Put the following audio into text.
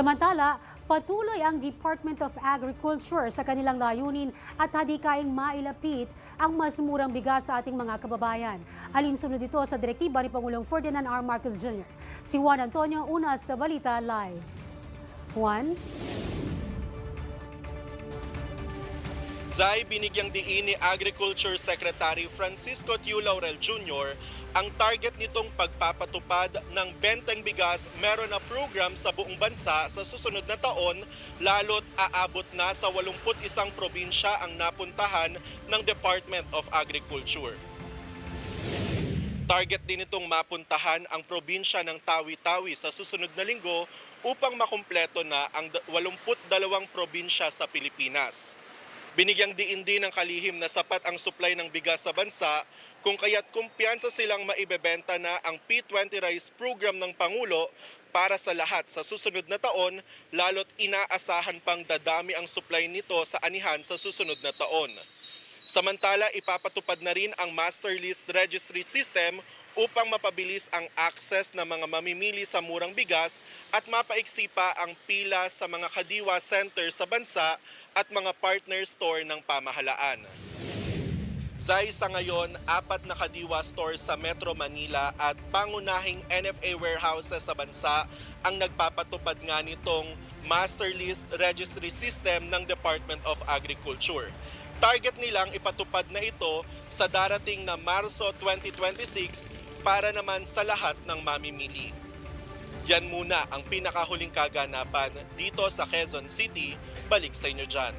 Samantala, patuloy ang Department of Agriculture sa kanilang layunin at hadikaing mailapit ang mas murang bigas sa ating mga kababayan. Alinsunod ito sa direktiba ni Pangulong Ferdinand R. Marcos Jr. Si Juan Antonio Unas sa Balita Live. Juan? Zay, binigyang diin ni Agriculture Secretary Francisco Tiu Laurel Jr. ang target nitong pagpapatupad ng benteng bigas meron na program sa buong bansa sa susunod na taon lalo't aabot na sa 81 probinsya ang napuntahan ng Department of Agriculture. Target din itong mapuntahan ang probinsya ng Tawi-Tawi sa susunod na linggo upang makumpleto na ang 82 probinsya sa Pilipinas. Binigyang diin din ng kalihim na sapat ang supply ng bigas sa bansa kung kaya't kumpiyansa silang maibebenta na ang P20 Rice Program ng Pangulo para sa lahat sa susunod na taon lalo't inaasahan pang dadami ang supply nito sa anihan sa susunod na taon. Samantala, ipapatupad na rin ang Master List Registry System upang mapabilis ang access ng mga mamimili sa murang bigas at mapaiksi pa ang pila sa mga kadiwa center sa bansa at mga partner store ng pamahalaan. Sa isa ngayon, apat na kadiwa stores sa Metro Manila at pangunahing NFA warehouses sa bansa ang nagpapatupad nga nitong Master List Registry System ng Department of Agriculture. Target nilang ipatupad na ito sa darating na Marso 2026 para naman sa lahat ng mamimili. Yan muna ang pinakahuling kaganapan dito sa Quezon City. Balik sa inyo dyan.